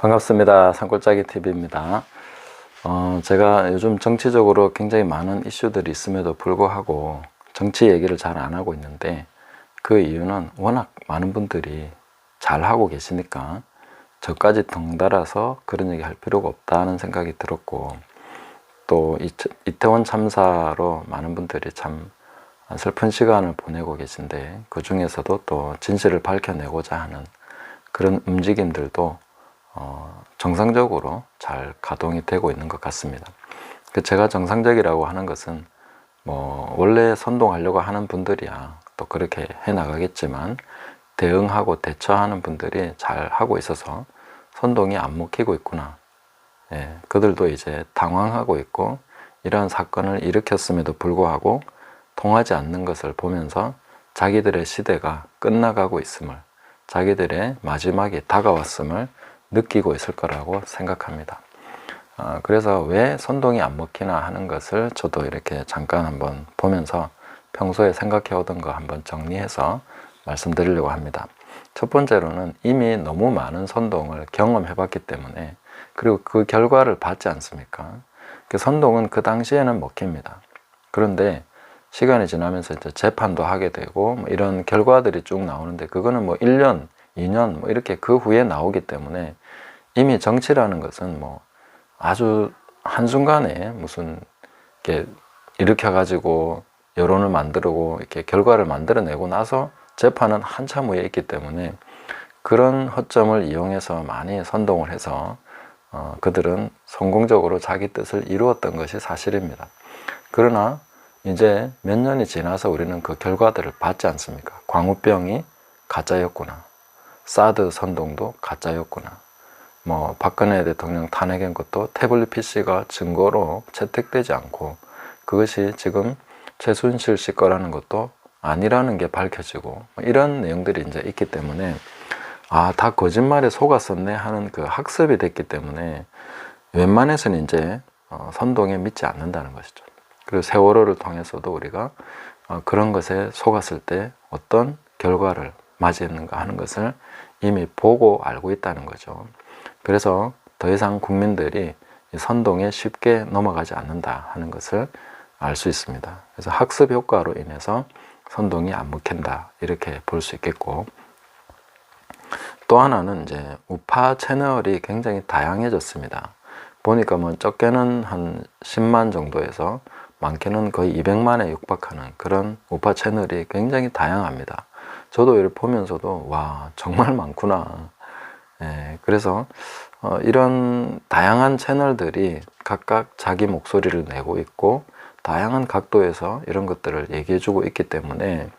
반갑습니다. 산골짜기 TV입니다. 어, 제가 요즘 정치적으로 굉장히 많은 이슈들이 있음에도 불구하고 정치 얘기를 잘 안 하고 있는데 그 이유는 워낙 많은 분들이 잘 하고 계시니까 저까지 덩달아서 그런 얘기 할 필요가 없다는 생각이 들었고 또 이태- 이태원 참사로 많은 분들이 참 슬픈 시간을 보내고 계신데 그 중에서도 또 진실을 밝혀내고자 하는 그런 움직임들도 어, 정상적으로 잘 가동이 되고 있는 것 같습니다. 그 제가 정상적이라고 하는 것은 뭐 원래 선동하려고 하는 분들이야 또 그렇게 해 나가겠지만 대응하고 대처하는 분들이 잘 하고 있어서 선동이 안 먹히고 있구나. 예, 그들도 이제 당황하고 있고 이러한 사건을 일으켰음에도 불구하고 통하지 않는 것을 보면서 자기들의 시대가 끝나가고 있음을 자기들의 마지막이 다가왔음을 느끼고 있을 거라고 생각합니다. 아, 그래서 왜 선동이 안 먹히나 하는 것을 저도 이렇게 잠깐 한번 보면서 평소에 생각해 오던 거 한번 정리해서 말씀드리려고 합니다. 첫 번째로는 이미 너무 많은 선동을 경험해 봤기 때문에 그리고 그 결과를 봤지 않습니까? 그 선동은 그 당시에는 먹힙니다. 그런데 시간이 지나면서 이제 재판도 하게 되고 뭐 이런 결과들이 쭉 나오는데 그거는 뭐 1년, 2년 뭐 이렇게 그 후에 나오기 때문에 이미 정치라는 것은 뭐 아주 한순간에 무슨 이렇게 일으켜 가지고 여론을 만들고 이렇게 결과를 만들어내고 나서 재판은 한참 후에 있기 때문에 그런 허점을 이용해서 많이 선동을 해서 어, 그들은 성공적으로 자기 뜻을 이루었던 것이 사실입니다. 그러나 이제 몇 년이 지나서 우리는 그 결과들을 봤지 않습니까? 광우병이 가짜였구나. 사드 선동도 가짜였구나. 뭐 박근혜 대통령 탄핵한 것도 태블릿 PC가 증거로 채택되지 않고 그것이 지금 최순실 씨 거라는 것도 아니라는 게 밝혀지고 뭐 이런 내용들이 이제 있기 때문에 아 다 거짓말에 속았었네 하는 그 학습이 됐기 때문에 웬만해서는 이제 어, 선동에 믿지 않는다는 것이죠. 그리고 세월호를 통해서도 우리가 어, 그런 것에 속았을 때 어떤 결과를 맞이했는가 하는 것을 이미 보고 알고 있다는 거죠. 그래서 더 이상 국민들이 이 선동에 쉽게 넘어가지 않는다 하는 것을 알 수 있습니다. 그래서 학습 효과로 인해서 선동이 안 먹힌다 이렇게 볼 수 있겠고 또 하나는 이제 우파 채널이 굉장히 다양해졌습니다. 보니까 뭐 적게는 한 10만 정도에서 많게는 거의 200만에 육박하는 그런 우파 채널이 굉장히 다양합니다. 저도 이를 보면서도 와 정말 많구나. 예, 그래서 어, 이런 다양한 채널들이 각각 자기 목소리를 내고 있고 다양한 각도에서 이런 것들을 얘기해주고 있기 때문에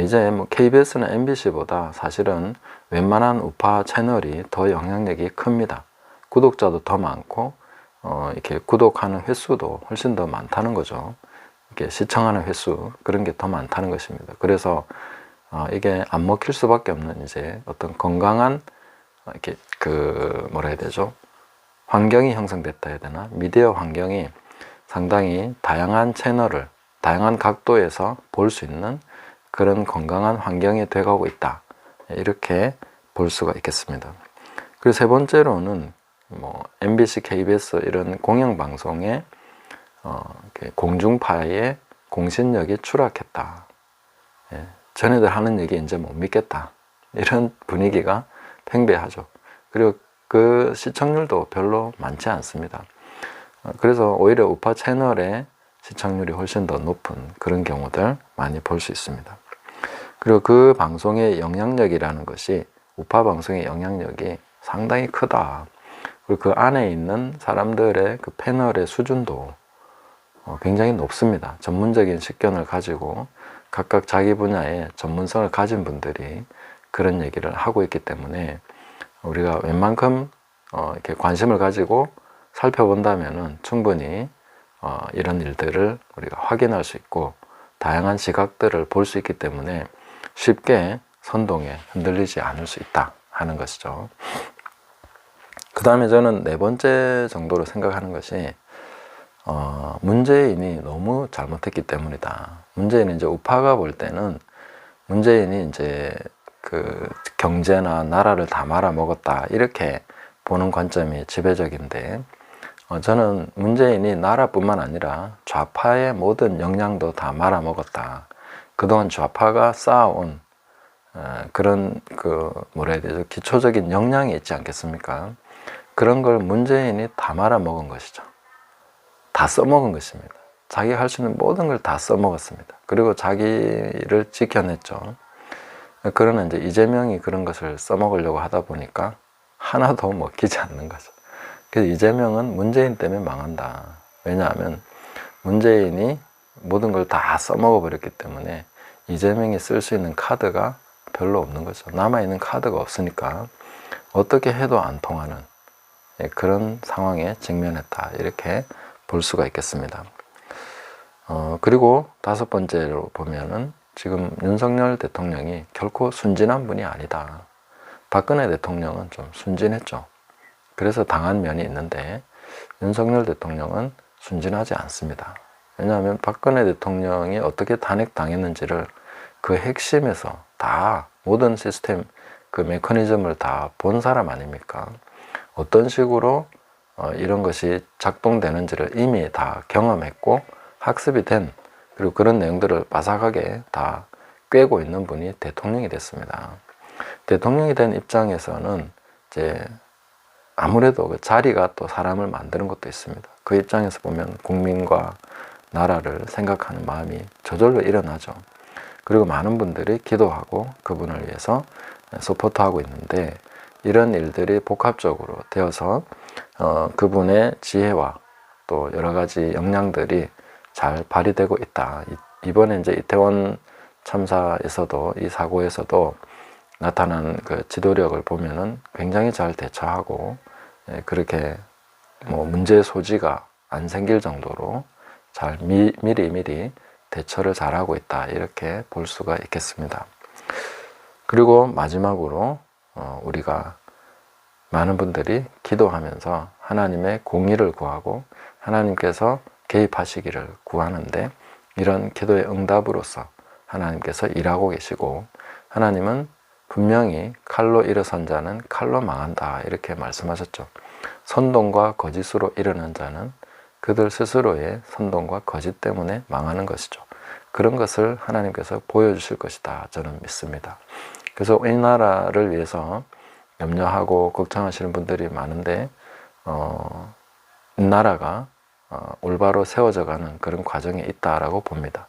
이제 뭐 KBS나 MBC보다 사실은 웬만한 우파 채널이 더 영향력이 큽니다. 구독자도 더 많고 어, 이렇게 구독하는 횟수도 훨씬 더 많다는 거죠. 이렇게 시청하는 횟수 그런 게 더 많다는 것입니다. 그래서 어, 이게 안 먹힐 수밖에 없는 이제 어떤 건강한 어, 이렇게 그 뭐라 해야 되죠? 환경이 형성됐다 해야 되나? 미디어 환경이 상당히 다양한 채널을 다양한 각도에서 볼 수 있는 그런 건강한 환경이 돼가고 있다. 이렇게 볼 수가 있겠습니다. 그리고 세 번째로는 뭐 MBC, KBS 이런 공영 방송의 어, 공중파의 공신력이 추락했다. 예, 전에들 하는 얘기 이제 못 믿겠다. 이런 분위기가 팽배하죠. 그리고 그 시청률도 별로 많지 않습니다. 어, 그래서 오히려 우파 채널의 시청률이 훨씬 더 높은 그런 경우들 많이 볼 수 있습니다. 그리고 그 방송의 영향력이라는 것이 우파 방송의 영향력이 상당히 크다. 그리고 그 안에 있는 사람들의 그 패널의 수준도 어, 굉장히 높습니다. 전문적인 식견을 가지고 각각 자기 분야의 전문성을 가진 분들이 그런 얘기를 하고 있기 때문에 우리가 웬만큼 어, 이렇게 관심을 가지고 살펴본다면은 충분히 어, 이런 일들을 우리가 확인할 수 있고 다양한 시각들을 볼 수 있기 때문에 쉽게 선동에 흔들리지 않을 수 있다 하는 것이죠. 그 다음에 저는 네 번째 정도로 생각하는 것이 어, 문재인이 너무 잘못했기 때문이다. 문재인은 이제 우파가 볼 때는 문재인이 이제 그 경제나 나라를 다 말아먹었다 이렇게 보는 관점이 지배적인데 어, 저는 문재인이 나라뿐만 아니라 좌파의 모든 역량도 다 말아먹었다. 그동안 좌파가 쌓아온 어, 그런 그 뭐라 해야 되죠? 기초적인 역량이 있지 않겠습니까? 그런 걸 문재인이 다 말아먹은 것이죠. 다 써먹은 것입니다. 자기가 할수 있는 모든 걸 다 써먹었습니다. 그리고 자기를 지켜냈죠. 그러나 이제 이재명이 그런 것을 써먹으려고 하다 보니까 하나도 먹히지 않는 거죠. 그래서 이재명은 문재인 때문에 망한다. 왜냐하면 문재인이 모든 걸 다 써먹어 버렸기 때문에 이재명이 쓸 수 있는 카드가 별로 없는 거죠. 남아있는 카드가 없으니까 어떻게 해도 안 통하는 예, 그런 상황에 직면했다. 이렇게 볼 수가 있겠습니다. 어, 그리고 다섯 번째로 보면은 지금 윤석열 대통령이 결코 순진한 분이 아니다. 박근혜 대통령은 좀 순진했죠. 그래서 당한 면이 있는데 윤석열 대통령은 순진하지 않습니다. 왜냐하면 박근혜 대통령이 어떻게 탄핵당했는지를 그 핵심에서 다 모든 시스템 그 메커니즘을 다 본 사람 아닙니까? 어떤 식으로 어, 이런 것이 작동되는지를 이미 다 경험했고 학습이 된 그리고 그런 내용들을 바삭하게 다 꿰고 있는 분이 대통령이 됐습니다. 대통령이 된 입장에서는 이제 아무래도 그 자리가 또 사람을 만드는 것도 있습니다. 그 입장에서 보면 국민과 나라를 생각하는 마음이 저절로 일어나죠. 그리고 많은 분들이 기도하고 그분을 위해서 서포트하고 있는데 이런 일들이 복합적으로 되어서 어, 그분의 지혜와 또 여러 가지 역량들이 잘 발휘되고 있다. 이- 이번에 이제 이태원 참사에서도 이 사고에서도 나타난 그 지도력을 보면은 굉장히 잘 대처하고 예, 그렇게 뭐 문제 소지가 안 생길 정도로 잘 미, 미리 미리 대처를 잘하고 있다 이렇게 볼 수가 있겠습니다. 그리고 마지막으로 어, 우리가 많은 분들이 기도하면서 하나님의 공의를 구하고 하나님께서 개입하시기를 구하는데 이런 기도의 응답으로서 하나님께서 일하고 계시고 하나님은 분명히 칼로 일어선 자는 칼로 망한다 이렇게 말씀하셨죠. 선동과 거짓으로 일어난 자는 그들 스스로의 선동과 거짓 때문에 망하는 것이죠. 그런 것을 하나님께서 보여주실 것이다 저는 믿습니다. 그래서 이 나라를 위해서 염려하고 걱정하시는 분들이 많은데 어, 이 나라가 어, 올바로 세워져가는 그런 과정에 있다라고 봅니다.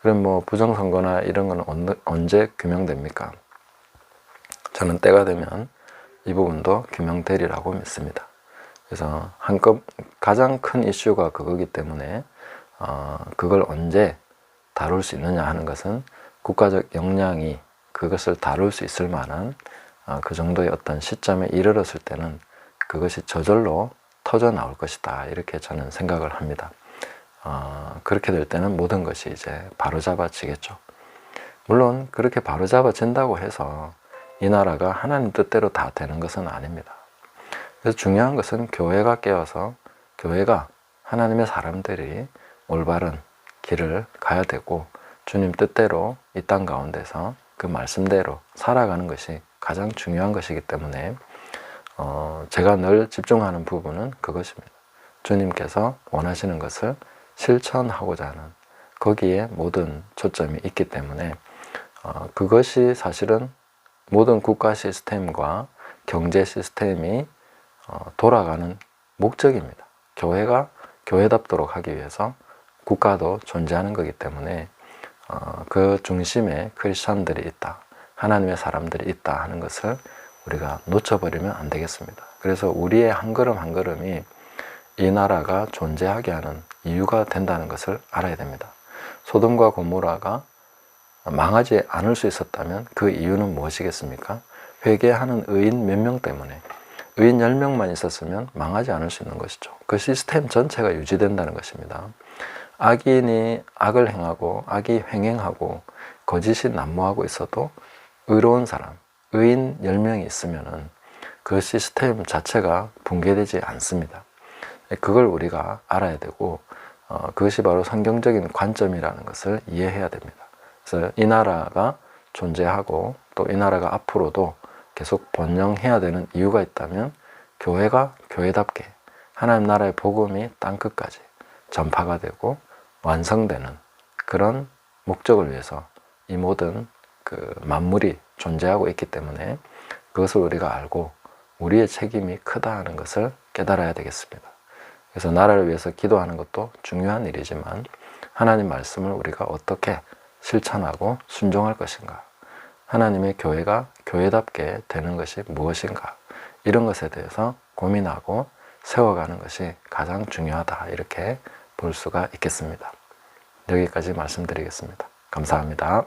그럼 뭐 부정선거나 이런 건 언- 언제 규명됩니까? 저는 때가 되면 이 부분도 규명되리라고 믿습니다. 그래서 한껏 가장 큰 이슈가 그거기 때문에 어, 그걸 언제 다룰 수 있느냐 하는 것은 국가적 역량이 그것을 다룰 수 있을 만한 어, 그 정도의 어떤 시점에 이르렀을 때는 그것이 저절로 터져 나올 것이다 이렇게 저는 생각을 합니다. 어, 그렇게 될 때는 모든 것이 이제 바로 잡아지겠죠. 물론 그렇게 바로 잡아진다고 해서 이 나라가 하나님 뜻대로 다 되는 것은 아닙니다. 그래서 중요한 것은 교회가 깨어서 교회가 하나님의 사람들이 올바른 길을 가야 되고 주님 뜻대로 이 땅 가운데서 그 말씀대로 살아가는 것이 가장 중요한 것이기 때문에 어, 제가 늘 집중하는 부분은 그것입니다. 주님께서 원하시는 것을 실천하고자 하는 거기에 모든 초점이 있기 때문에 어, 그것이 사실은 모든 국가 시스템과 경제 시스템이 어, 돌아가는 목적입니다. 교회가 교회답도록 하기 위해서 국가도 존재하는 거기 때문에 어, 그 중심에 크리스천들이 있다. 하나님의 사람들이 있다 하는 것을 우리가 놓쳐버리면 안 되겠습니다. 그래서 우리의 한 걸음 한 걸음이 이 나라가 존재하게 하는 이유가 된다는 것을 알아야 됩니다. 소돔과 고모라가 망하지 않을 수 있었다면 그 이유는 무엇이겠습니까? 회개하는 의인 몇 명 때문에 의인 10명만 있었으면 망하지 않을 수 있는 것이죠. 그 시스템 전체가 유지된다는 것입니다. 악인이 악을 행하고 악이 횡행하고 거짓이 난무하고 있어도 의로운 사람, 의인 10명이 있으면은 그 시스템 자체가 붕괴되지 않습니다. 그걸 우리가 알아야 되고 어, 그것이 바로 성경적인 관점이라는 것을 이해해야 됩니다. 그래서 이 나라가 존재하고 또 이 나라가 앞으로도 계속 번영해야 되는 이유가 있다면 교회가 교회답게 하나님 나라의 복음이 땅 끝까지 전파가 되고 완성되는 그런 목적을 위해서 이 모든 그 만물이 존재하고 있기 때문에 그것을 우리가 알고 우리의 책임이 크다 하는 것을 깨달아야 되겠습니다. 그래서 나라를 위해서 기도하는 것도 중요한 일이지만 하나님 말씀을 우리가 어떻게 실천하고 순종할 것인가 하나님의 교회가 교회답게 되는 것이 무엇인가 이런 것에 대해서 고민하고 세워가는 것이 가장 중요하다 이렇게 볼 수가 있겠습니다. 여기까지 말씀드리겠습니다. 감사합니다.